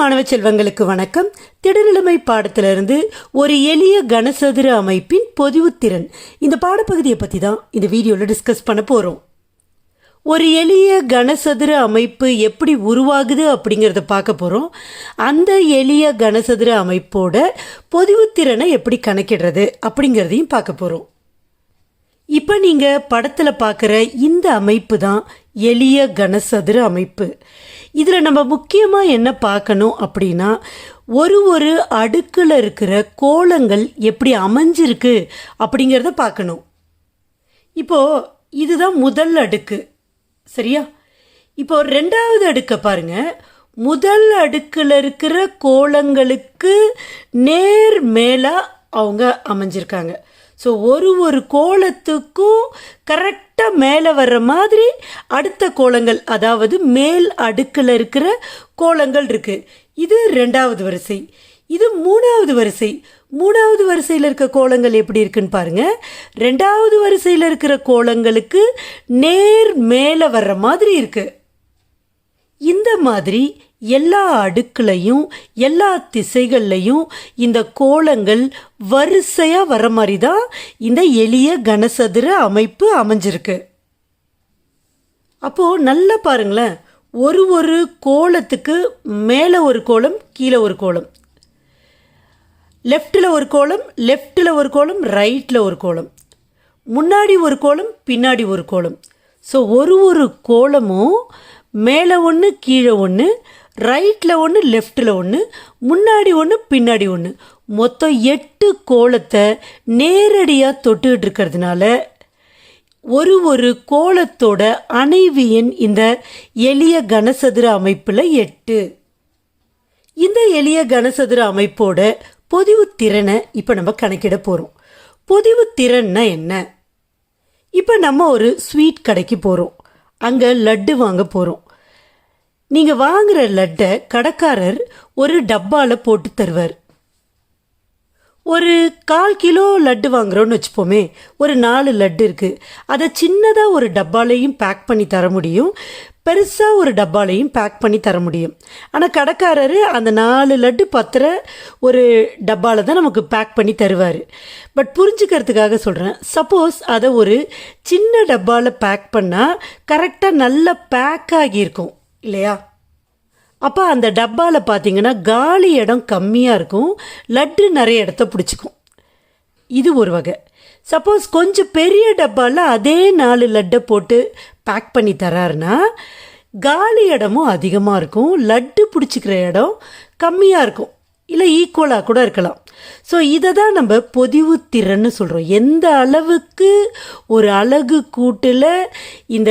மாணவ செல்வங்களுக்கு வணக்கம். திடநிலைமை பாடத்திலிருந்து ஒரு எளிய கனசதுர அமைப்பின் பொதிவுத்திறன் இந்த பாடப்பகுதியை பற்றி தான் இந்த வீடியோவில் டிஸ்கஸ் பண்ண போகிறோம் ஒரு எளிய கனசதுர அமைப்பு எப்படி உருவாகுது அப்படிங்கிறத பார்க்க போகிறோம் அந்த எளிய கனசதுர அமைப்போட பொதிவுத்திறனை எப்படி கணக்கிடுறது அப்படிங்கிறதையும் பார்க்க போகிறோம் இப்போ நீங்கள் படத்தில் பார்க்குற இந்த அமைப்பு தான் எளிய கனசதுர அமைப்பு. இதில் நம்ம முக்கியமாக என்ன பார்க்கணும் அப்படின்னா ஒரு ஒரு அடுக்கில் இருக்கிற கோலங்கள் எப்படி அமைஞ்சிருக்கு அப்படிங்கிறத பார்க்கணும் இப்போது இதுதான் முதல் அடுக்கு. சரியா? இப்போ ரெண்டாவது அடுக்கை பாருங்க. முதல் அடுக்கில் இருக்கிற கோலங்களுக்கு நேர் மேலாக அவங்க அமைஞ்சிருக்காங்க. ஸோ ஒரு ஒரு கோலத்துக்கும் கரெக்டாக மேலே வர்ற மாதிரி அடுத்த கோலங்கள் அதாவது மேல் அடுக்கில் இருக்கிற கோலங்கள் இருக்குது இது ரெண்டாவது வரிசை. இது மூணாவது வரிசை. மூணாவது வரிசையில் இருக்க கோலங்கள் எப்படி இருக்குன்னு பாருங்க. ரெண்டாவது வரிசையில் இருக்கிற கோலங்களுக்கு நேர் மேலே வர்ற மாதிரி இருக்கு. இந்த மாதிரி எல்லா அடுக்குலையும் எல்லா திசைகள்லையும் இந்த கோலங்கள் வரிசையாக வர மாதிரி தான் இந்த எளிய கனசதுர அமைப்பு அமைஞ்சிருக்கு. அப்போது நல்லா பாருங்களேன். ஒரு ஒரு கோலத்துக்கு மேலே ஒரு கோலம் கீழே ஒரு கோலம். லெஃப்ட்டில் ஒரு கோலம் லெஃப்ட்டில் ஒரு கோலம் ரைட்டில் ஒரு கோலம். முன்னாடி ஒரு கோலம் பின்னாடி ஒரு கோலம். ஸோ ஒரு ஒரு கோலமும் மேலே ஒன்று கீழே ஒன்று ரைட்டில் ஒன்று லெஃப்ட்டில் ஒன்று முன்னாடி ஒன்று பின்னாடி ஒன்று மொத்தம் எட்டு கோலத்தை நேரடியாக தொட்டுக்கிட்டு இருக்கிறதுனால ஒரு ஒரு கோலத்தோட அணைவு எண் இந்த எளிய கனசதுர அமைப்பில் எட்டு. இந்த எளிய கனசதுர அமைப்போட பொதிவு திறனை இப்போ நம்ம கணக்கிட போகிறோம் பொதிவு திறன்னா என்ன? இப்போ நம்ம ஒரு ஸ்வீட் கடைக்கு போகிறோம் அங்கே லட்டு வாங்க போகிறோம் நீங்கள் வாங்குற லட்டை கடைக்காரர் ஒரு டப்பாவில் போட்டு தருவார். ஒரு கால் கிலோ லட்டு வாங்குறோன்னு வச்சுப்போமே ஒரு நாலு லட்டு இருக்குது அதை சின்னதாக ஒரு டப்பாலையும் பேக் பண்ணி தர முடியும். பெருசாக ஒரு டப்பாலையும் பேக் பண்ணி தர முடியும். ஆனால் கடைக்காரர் அந்த நாலு லட்டு பத்திர ஒரு டப்பாவில் தான் நமக்கு பேக் பண்ணி தருவார். பட் புரிஞ்சுக்கிறதுக்காக சொல்கிறேன் சப்போஸ் அதை ஒரு சின்ன டப்பாவில் பேக் பண்ணால் கரெக்டாக நல்லா பேக் ஆகியிருக்கும். இல்லையா? அப்போ அந்த டப்பாவில் பார்த்தீங்கன்னா காலி இடம் கம்மியாக இருக்கும். லட்டு நிறைய இடத்த பிடிச்சிக்கும். இது ஒரு வகை. சப்போஸ் கொஞ்சம் பெரிய டப்பாவில் அதே நாலு லட்டை போட்டு பேக் பண்ணி தராருன்னா காலி இடமும் அதிகமாக இருக்கும். லட்டு பிடிச்சிக்கிற இடம் கம்மியாக இருக்கும். இல்லை ஈக்குவலாக கூட இருக்கலாம். ஸோ இதை தான் நம்ம பொதிவு திறன்னு சொல்கிறோம் எந்த அளவுக்கு ஒரு அழகு கூட்டில் இந்த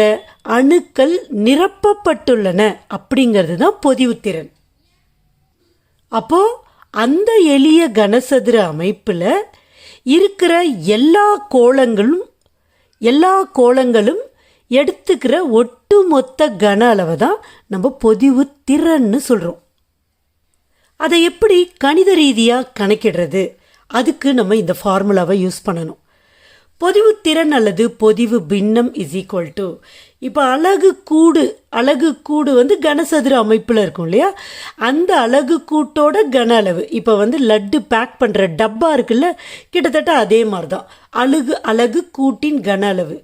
அணுக்கள் நிரப்பப்பட்டுள்ளன அப்படிங்கிறது தான் பொதிவு திறன். அப்போது அந்த எளிய கனசதுர அமைப்பில் இருக்கிற எல்லா கோலங்களும் எல்லா கோலங்களும் எடுத்துக்கிற ஒட்டுமொத்த கன அளவை தான் நம்ம பொதிவு திறன்னு சொல்கிறோம் அதை எப்படி கணித ரீதியாக கணக்கிடுறது? அதுக்கு நம்ம இந்த ஃபார்முலாவை யூஸ் பண்ணணும். பொதிவு திறன் அல்லது பொதிவு பின்னம் இஸ் ஈக்குவல் டு இப்போ அழகு கூடு அழகு கூடு வந்து கனசதுர அமைப்பில் இருக்கும் இல்லையா? அந்த அழகு கூட்டோட கன அளவு இப்போ வந்து லட்டு பேக் பண்ணுற டப்பா இருக்குல்ல கிட்டத்தட்ட அதே மாதிரி தான் அழகு அழகு கூட்டின் கன அளவு.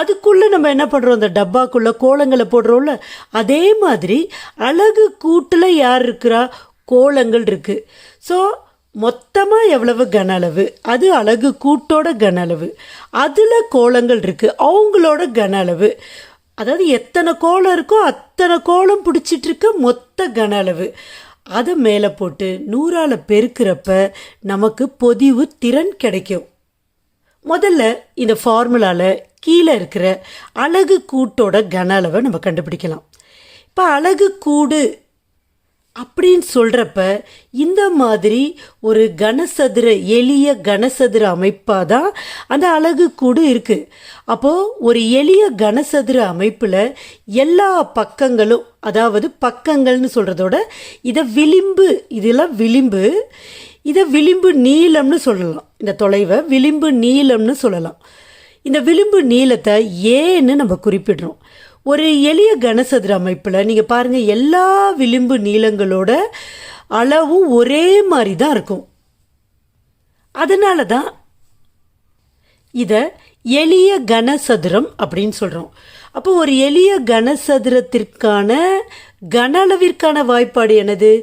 அதுக்குள்ளே நம்ம என்ன பண்ணுறோம் அந்த டப்பாக்குள்ளே கோலங்களை போடுறோம்ல அதே மாதிரி அழகு கூட்டில் யார் இருக்கிறா? கோலங்கள் இருக்குது ஸோ மொத்தமாக எவ்வளவு கன அளவு? அது அழகு கூட்டோட கன அளவு. அதில் கோலங்கள் இருக்குது அவங்களோட கன அளவு. அதாவது எத்தனை கோலம் இருக்கோ அத்தனை கோலம் பிடிச்சிட்ருக்க மொத்த கன அளவு. அதை மேலே போட்டு நூறால் பெருக்கிறப்ப நமக்கு பொதிவு திறன் கிடைக்கும். முதல்ல இந்த ஃபார்முலாவில் கீழே இருக்கிற அழகு கூட்டோட கன அளவை நம்ம கண்டுபிடிக்கலாம். இப்போ அழகு கூடு அப்படின்னு சொல்கிறப்ப இந்த மாதிரி ஒரு கனசதுர எளிய கனசதுர அமைப்பாக தான் அந்த அழகு கூடு இருக்குது அப்போது ஒரு எளிய கனசதுர அமைப்பில் எல்லா பக்கங்களும் அதாவது பக்கங்கள்னு சொல்கிறதோட இதை விளிம்பு இதெல்லாம் விளிம்பு இதை விளிம்பு நீளம்னு சொல்லலாம். இந்த தொலைவை விளிம்பு நீளம்னு சொல்லலாம். இந்த விளிம்பு நீளத்தை ஏன்னு நம்ம குறிப்பிடுறோம். ஒரு எளிய கனசதுர அமைப்பில் நீங்கள் பாருங்கள் எல்லா விளிம்பு நீளங்களோட அளவும் ஒரே மாதிரி தான் இருக்கும். அதனால தான் இதை எளிய கனசதுரம் அப்படின்னு சொல்கிறோம் அப்போ ஒரு எளிய கனசதுரத்திற்கான கன அளவிற்கான வாய்ப்பாடு என்னது?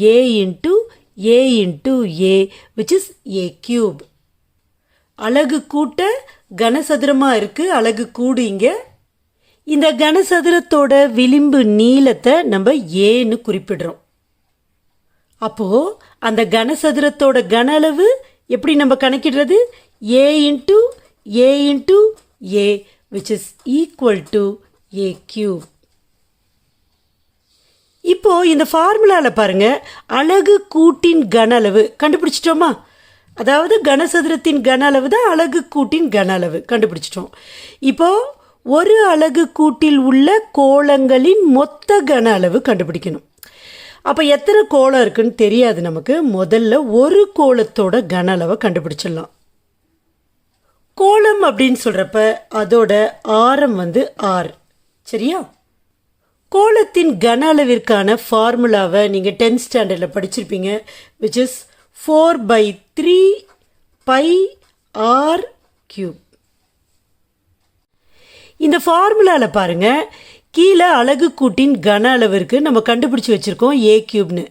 A into A into A which is A cube அழகு கூட்ட கனசதுரமாக இருக்குது அழகு கூடு இங்கே இந்த கனசதுரத்தோட விளிம்பு நீளத்தை நம்ம ஏன்னு குறிப்பிடுறோம். அப்போது அந்த கனசதுரத்தோட கன அளவு எப்படி நம்ம கணக்கிடுறது? A into A into A which is equal to A cube இப்போ இந்த ஃபார்முலாவில் பாருங்க. அழகு கூட்டின் கன அளவு கண்டுபிடிச்சிட்டோமா? அதாவது கனசதுரத்தின் கன அளவு தான் அழகு கூட்டின் கன அளவு கண்டுபிடிச்சிட்டோம். இப்போ ஒரு அலகு கூட்டில் உள்ள கோளங்களின் மொத்த கன அளவு கண்டுபிடிக்கணும். அப்போ எத்தனை கோலம் இருக்குன்னு தெரியாது நமக்கு. முதல்ல ஒரு கோலத்தோட கன அளவை கண்டுபிடிச்சிடலாம். கோலம் அப்படின்னு சொல்கிறப்ப அதோட ஆரம் வந்து ஆர் சரியா? கோலத்தின் கன அளவிற்கான ஃபார்முலாவை நீங்கள் டென்த் ஸ்டாண்டர்டில் படிச்சிருப்பீங்க which is four by three pi R cube இந்த ஃபார்முலாவில் பாருங்கள் கீழே அழகு கூட்டின் கன அளவிற்கு நம்ம கண்டுபிடிச்சி வச்சுருக்கோம் ஏ கியூப்னு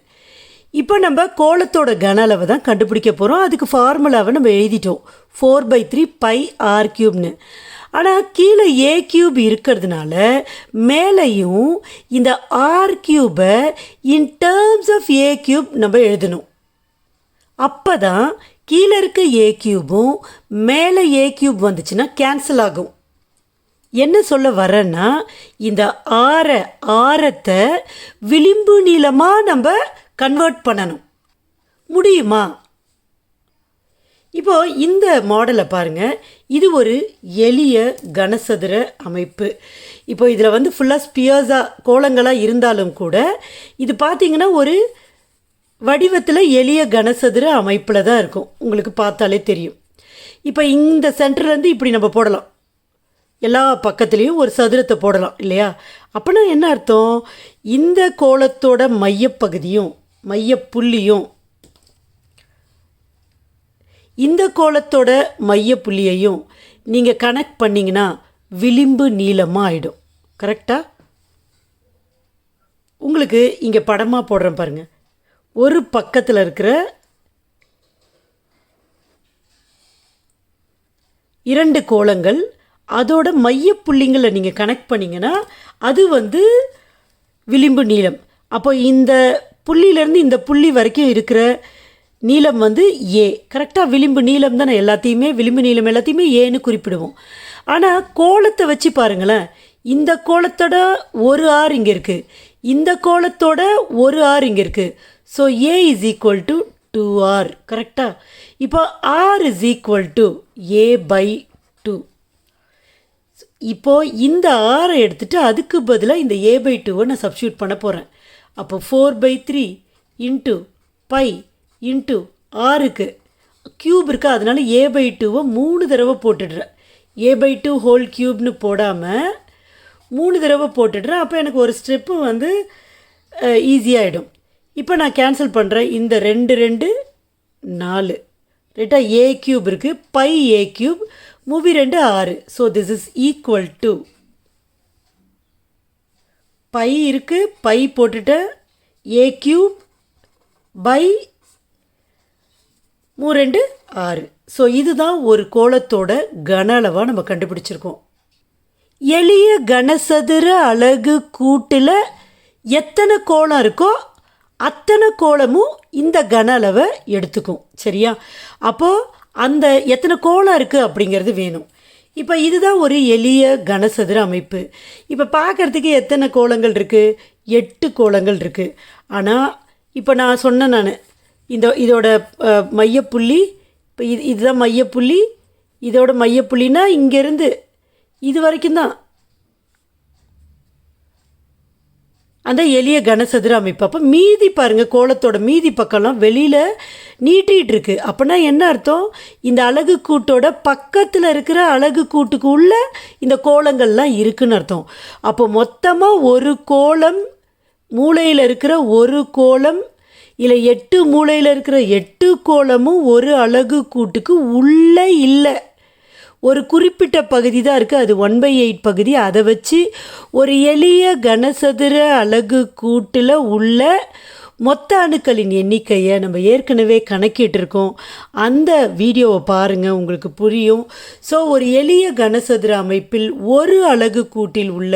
இப்போ நம்ம கோலத்தோட கன அளவை தான் கண்டுபிடிக்க போகிறோம் அதுக்கு ஃபார்முலாவை நம்ம எழுதிட்டோம். Four by three by R கியூப்னு ஆனால் கீழே ஏ கியூப் இருக்கிறதுனால மேலேயும் இந்த R கியூபை in terms of A cube நம்ம எழுதணும். அப்போ தான் கீழே இருக்க ஏ கியூபும் மேலே ஏ கியூப் வந்துச்சுன்னா கேன்சல் ஆகும். என்ன சொல்ல வரேன்னா இந்த ஆர ஆரத்தை விளிம்பு நீளமாக நம்ம கன்வெர்ட் பண்ணணும். முடியுமா? இப்போ இந்த மாடலை பாருங்கள் இது ஒரு எளிய கனசதுர அமைப்பு. இப்போ இதில் வந்து ஃபுல்லாக ஸ்பியர்ஸாக கோலங்களாக இருந்தாலும் கூட இது பார்த்தீங்கன்னா ஒரு வடிவத்தில் எளிய கனசதுர அமைப்பில் தான் இருக்கும். உங்களுக்கு பார்த்தாலே தெரியும். இப்போ இந்த சென்டர்லேருந்து இப்படி நம்ம போடலாம். எல்லா பக்கத்துலேயும் ஒரு சதுரத்தை போடலாம் இல்லையா? அப்படின்னா என்ன அர்த்தம்? இந்த கோலத்தோட மையப்பகுதியும் மையப்புள்ளியும் இந்த கோலத்தோட மையப்புள்ளியையும் நீங்கள் கனெக்ட் பண்ணிங்கன்னா விளிம்பு நீளமாக ஆகிடும் கரெக்டாக உங்களுக்கு இங்கே படமாக போடுறேன் பாருங்கள் ஒரு பக்கத்தில் இருக்கிற இரண்டு கோலங்கள் அதோட மையப்புள்ளிங்களை நீங்கள் கனெக்ட் பண்ணிங்கன்னா அது வந்து விளிம்பு நீளம். அப்போ இந்த புள்ளியிலேருந்து இந்த புள்ளி வரைக்கும் இருக்கிற நீளம் வந்து ஏ கரெக்டாக விளிம்பு நீளம் தானே எல்லாத்தையுமே? விளிம்பு நீளம் எல்லாத்தையுமே ஏன்னு குறிப்பிடுவோம். ஆனால் கோலத்தை வச்சு பாருங்களேன். இந்த கோலத்தோட ஒரு ஆர் இங்கே இருக்குது இந்த கோலத்தோட ஒரு ஆர் இங்கே இருக்குது so A is equal to two R கரெக்டாக இப்போ R is equal to A by இப்போது இப்போ இந்த ஆரை எடுத்துட்டு அதுக்கு பதிலாக இந்த ஏ பை டூவை நான் சப்ஸ்டியூட் பண்ண போகிறேன் அப்போ four by three into pi into ஆறுக்கு க்யூப் இருக்குது அதனால ஏ பை டூவை மூணு தடவை போட்டுடுறேன். ஏ பை டூ ஹோல் க்யூப்னு போடாமல் மூணு தடவை போட்டுடுறேன். அப்போ எனக்கு ஒரு ஸ்டெப்பு வந்து ஈஸியாகிடும் இப்போ நான் கேன்சல் பண்ணுறேன் இந்த ரெண்டு ரெண்டு நாலு. ரைட்டாக ஏ க்யூப் இருக்குது பை ஏ க்யூப் மூவி ரெண்டு ஆறு. So this is equal to pi இருக்குது பை போட்டுட்டு ஏ க்யூப் பை மூ ரெண்டு ஆறு. ஸோ இதுதான் ஒரு கோலத்தோட கன அளவாக நம்ம கண்டுபிடிச்சிருக்கோம். எளிய கனசதுர அலகு கூட்டில் எத்தனை கோலம் இருக்கோ அத்தனை கோலமும் இந்த கன அளவை எடுத்துக்கும். சரியா? அப்போது அந்த எத்தனை கோலம் இருக்குது அப்படிங்கிறது வேணும். இப்போ இதுதான் ஒரு எளிய கனசதுர அமைப்பு. இப்போ பார்க்குறதுக்கு எத்தனை கோலங்கள் இருக்குது எட்டு கோலங்கள் இருக்குது ஆனால் இப்போ நான் சொன்னேன் நான் இந்த இதோட மையப்புள்ளி இப்போ இது இதுதான் மையப்புள்ளி இதோட மையப்புள்ளினா இங்கேருந்து இது வரைக்கும் தான் அந்த எளிய கனசதுர அமைப்பு. அப்போ மீதி பாருங்கள் கோலத்தோட மீதி பக்கம்லாம் வெளியில் நீட்டிகிட்டு இருக்கு. அப்படின்னா என்ன அர்த்தம்? இந்த அழகு கூட்டோட பக்கத்தில் இருக்கிற அழகு கூட்டுக்கு உள்ள இந்த கோலங்கள்லாம் இருக்குன்னு அர்த்தம். அப்போ மொத்தமாக ஒரு கோலம் மூலையில் இருக்கிற ஒரு கோலம் இல்லை எட்டு மூலையில் இருக்கிற எட்டு கோலமும் ஒரு அழகு கூட்டுக்கு உள்ளே இல்லை. ஒரு குறிப்பிட்ட பகுதி தான் இருக்குது அது ஒன் பை எயிட் பகுதி. அதை வச்சு ஒரு எளிய கனசதுர அலகு கூட்டில் உள்ள மொத்த அணுக்களின் எண்ணிக்கையை நம்ம ஏற்கனவே கணக்கிட்டிருக்கோம். அந்த வீடியோவை பாருங்கள் உங்களுக்கு புரியும். ஸோ ஒரு எளிய கனசதுர அமைப்பில் ஒரு அலகு கூட்டில் உள்ள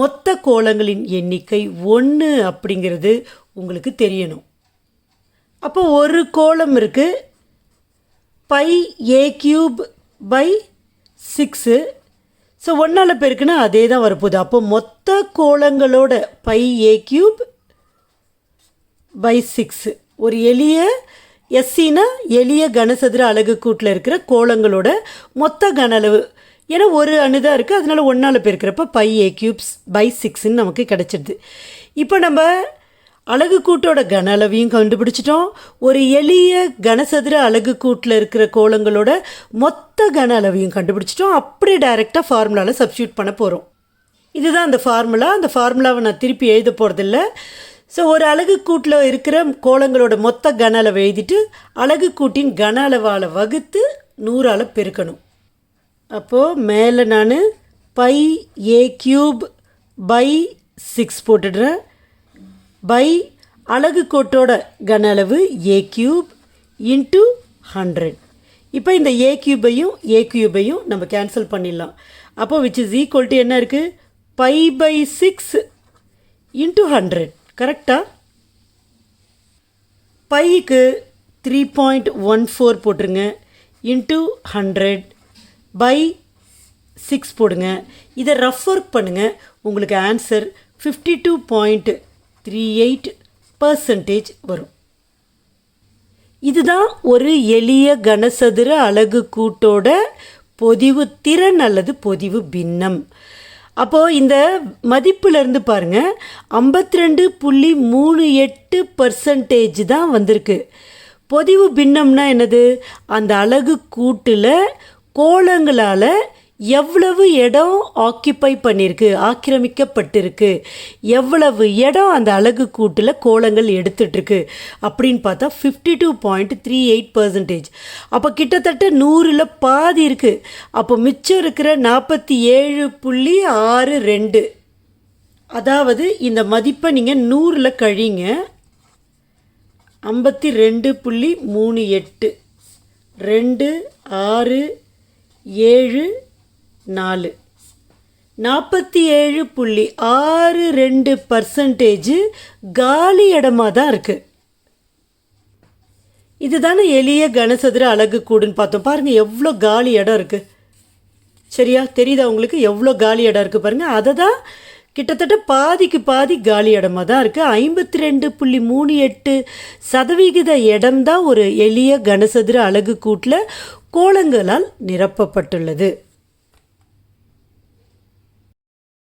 மொத்த கோலங்களின் எண்ணிக்கை ஒன்று அப்படிங்கிறது உங்களுக்கு தெரியணும். அப்போ ஒரு கோலம் இருக்குது pi A cube by six so ஒன்றால் பெருக்குன்னா அதே தான் வரப்போகுது. அப்போ மொத்த கோலங்களோட pi A cube by six ஒரு எளிய எஸ்சினா எளிய கனசதுர அலகு கூட்டில் இருக்கிற கோலங்களோட மொத்த கன அளவு ஏன்னா ஒரு அணு தான் இருக்குது அதனால ஒன்றால் பெருக்கிறப்ப பை ஏ கியூப்ஸ் பை சிக்ஸ்ன்னு நமக்கு கிடச்சிடுது இப்போ நம்ம அழகு கூட்டோட கன அளவையும் கண்டுபிடிச்சிட்டோம். ஒரு எளிய கனசதுர அழகு கூட்டில் இருக்கிற கோலங்களோட மொத்த கன அளவையும் கண்டுபிடிச்சிட்டோம். அப்படியே டைரெக்டாக ஃபார்முலாவில் சப்ஸ்டியூட் பண்ண போகிறோம் இதுதான் அந்த ஃபார்முலா அந்த ஃபார்முலாவை நான் திருப்பி எழுத போகிறதில்ல ஸோ ஒரு அழகு கூட்டில் இருக்கிற கோலங்களோட மொத்த கன அளவை எழுதிட்டு அழகு கூட்டின் கன அளவால் வகுத்து நூறால் பெருக்கணும். அப்போது மேலே நான் pi A cube by six போட்டுடுறேன். பை அழகு கோட்டோட கன அளவு ஏ கியூப் இன்ட்டு ஹண்ட்ரட் இப்போ இந்த ஏ கியூபையும் ஏ கியூபையும் நம்ம கேன்சல் பண்ணிடலாம். அப்போ விச் இஸ் ஈக்குவல் டு என்ன இருக்குது pi by six into hundred கரெக்டாக பைக்கு த்ரீ பாயிண்ட் ஒன் ஃபோர் போட்டுருங்க. இன்ட்டு ஹண்ட்ரட் பை சிக்ஸ் போடுங்க. இதை ரஃப் ஒர்க் பண்ணுங்கள் உங்களுக்கு answer fifty two point three eight percentage வரும். இதுதான் ஒரு எளிய கனசதுர அலகு கூட்டோட பொதிவு திறன் அல்லது பொதிவு பின்னம். அப்போது இந்த மதிப்புலேருந்து பாருங்கள் ஐம்பத்தி ரெண்டு புள்ளி மூணு எட்டு பர்சன்டேஜ் தான் வந்திருக்கு. பொதிவு பின்னம்னா என்னது? அந்த அலகு கூட்டில் கோலங்களால் எவ்வளவு இடம் ஆக்கியபை பண்ணியிருக்கு ஆக்கிரமிக்கப்பட்டிருக்கு எவ்வளவு இடம் அந்த அழகு கூட்டில் கோலங்கள் எடுத்துட்ருக்கு அப்படின்னு பார்த்தா fifty two point three eight percentage அப்போ கிட்டத்தட்ட நூறில் பாதி இருக்குது அப்போ மிச்சம் இருக்கிற நாற்பத்தி ஏழு புள்ளி ஆறு ரெண்டு. அதாவது இந்த மதிப்பை நீங்கள் நூறில் கழிங்க. ஐம்பத்தி ரெண்டு புள்ளி மூணு எட்டு. ரெண்டு ஆறு ஏழு நாலு. நாற்பத்தி ஏழு புள்ளி ஆறு ரெண்டு பர்சன்டேஜ் காலி இடமா தான் இருக்குது இதுதானே எளிய கனசதுர அழகு கூடுன்னு பார்த்தோம். பாருங்கள் எவ்வளோ காலி இடம் இருக்குது சரியா? தெரியுதா உங்களுக்கு? எவ்வளோ காலி இடம் இருக்குது பாருங்கள் அதை தான் கிட்டத்தட்ட பாதிக்கு பாதி காலி இடமா தான் இருக்குது ஐம்பத்தி ரெண்டு புள்ளி மூணு எட்டு சதவிகித இடம்தான் ஒரு எளிய கனசதுர அழகு கூட்டில் கோலங்களால் நிரப்பப்பட்டுள்ளது.